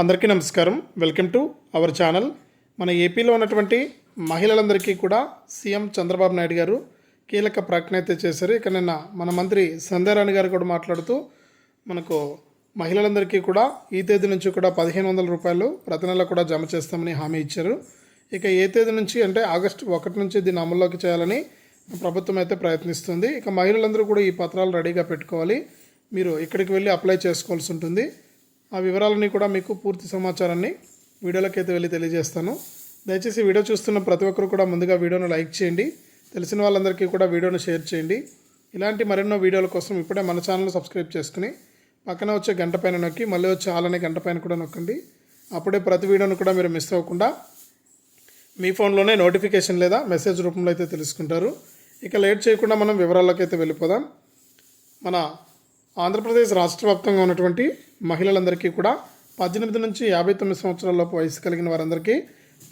అందరికీ నమస్కారం. Welcome to our channel. మన ఏపీలో ఉన్నటువంటి మహిళలందరికీ కూడా సీఎం చంద్రబాబు నాయుడు గారు కీలక ప్రకటన అయితే చేశారు. ఇక నిన్న మన మంత్రి సంధ్యారాణి గారు కూడా మాట్లాడుతూ మనకు మహిళలందరికీ కూడా ఈ తేదీ నుంచి కూడా పదిహేను వందల రూపాయలు ప్రతి నెల కూడా జమ చేస్తామని హామీ ఇచ్చారు. ఇక ఏ తేదీ నుంచి అంటే ఆగస్టు ఒకటి నుంచి దీన్ని అమల్లోకి చేయాలని ప్రభుత్వం అయితే ప్రయత్నిస్తుంది. ఇక మహిళలందరూ కూడా ఈ పత్రాలు రెడీగా పెట్టుకోవాలి. మీరు ఇక్కడికి వెళ్ళి అప్లై చేసుకోవాల్సి ఉంటుంది. ఆ వివరాలన్నీ కూడా మీకు పూర్తి సమాచారాన్ని వీడియోలోకి అయితే వెళ్ళి తెలియజేస్తాను. దయచేసి వీడియో చూస్తున్న ప్రతి ఒక్కరు కూడా ముందుగా వీడియోను లైక్ చేయండి. తెలిసిన వాళ్ళందరికీ కూడా వీడియోను షేర్ చేయండి. ఇలాంటి మరెన్నో వీడియోల కోసం ఇప్పుడే మన ఛానల్ సబ్స్క్రైబ్ చేసుకుని పక్కన వచ్చే గంట పైన నొక్కి మళ్ళీ వచ్చే ఆలనే గంట పైన కూడా నొక్కండి. అప్పుడే ప్రతి వీడియోను కూడా మీరు మిస్ అవ్వకుండా మీ ఫోన్లోనే నోటిఫికేషన్ లేదా మెసేజ్ రూపంలో అయితే తెలుసుకుంటారు. ఇక లేట్ చేయకుండా మనం వివరాల్లోకి అయితే వెళ్ళిపోదాం. మన ఆంధ్రప్రదేశ్ రాష్ట్ర వ్యాప్తంగా ఉన్నటువంటి మహిళలందరికీ కూడా పద్దెనిమిది నుంచి యాభై తొమ్మిది సంవత్సరాలలోపు వయసు కలిగిన వారందరికీ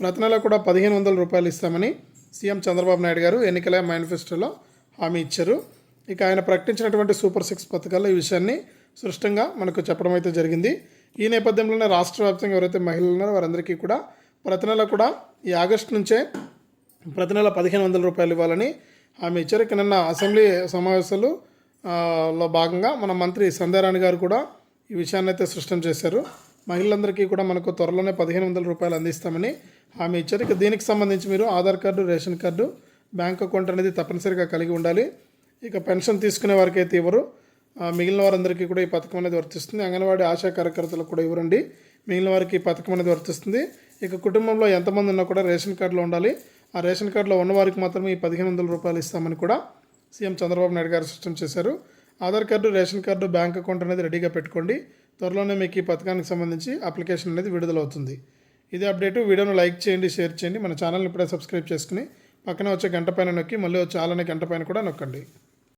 ప్రతి నెల కూడా పదిహేను వందల రూపాయలు ఇస్తామని సీఎం చంద్రబాబు నాయుడు గారు ఎన్నికల మేనిఫెస్టోలో హామీ ఇచ్చారు. ఇక ఆయన ప్రకటించినటువంటి సూపర్ సిక్స్ పథకాల్లో ఈ విషయాన్ని స్పష్టంగా మనకు చెప్పడం అయితే జరిగింది. ఈ నేపథ్యంలోనే రాష్ట్ర వ్యాప్తంగా ఎవరైతే మహిళలు ఉన్నారో వారందరికీ కూడా ప్రతి నెల కూడా ఈ ఆగస్టు నుంచే ప్రతి నెల పదిహేను వందల రూపాయలు ఇవ్వాలని హామీ ఇచ్చారు. ఇక నిన్న అసెంబ్లీ సమావేశాలు లో భాగంగా మన మంత్రి సంధ్యారాణి గారు కూడా ఈ విషయాన్ని అయితే స్పష్టం చేశారు. మహిళలందరికీ కూడా మనకు త్వరలోనే పదిహేను వందల రూపాయలు అందిస్తామని హామీ ఇచ్చారు. ఇక దీనికి సంబంధించి మీరు Aadhaar card ration card bank account అనేది తప్పనిసరిగా కలిగి ఉండాలి. ఇక పెన్షన్ తీసుకునే వారికి అయితే ఇవ్వరు. మిగిలిన వారందరికీ కూడా ఈ పథకం అనేది వర్తిస్తుంది. అంగన్వాడీ ఆశా కార్యకర్తలకు కూడా ఇవ్వరండి మిగిలిన వారికి ఈ పథకం అనేది వర్తిస్తుంది. ఇక కుటుంబంలో ఎంతమంది ఉన్నా కూడా రేషన్ కార్డులో ఉండాలి. ఆ రేషన్ కార్డులో ఉన్నవారికి మాత్రమే ఈ పదిహేను వందల రూపాయలు ఇస్తామని కూడా సీఎం చంద్రబాబు నాయుడు గారు స్పష్టం చేశారు. Aadhaar card ration card bank account అనేది రెడీగా పెట్టుకోండి. త్వరలోనే మీకు ఈ పథకానికి సంబంధించి అప్లికేషన్ అనేది విడుదలవుతుంది. ఇదే అప్డేట్. వీడియోను లైక్ చేయండి షేర్ చేయండి. మన ఛానల్ని ఇప్పుడే సబ్స్క్రైబ్ చేసుకుని పక్కన వచ్చే గంట పైన నొక్కి మళ్ళీ వచ్చే ఆలనే గంట పైన కూడా నొక్కండి.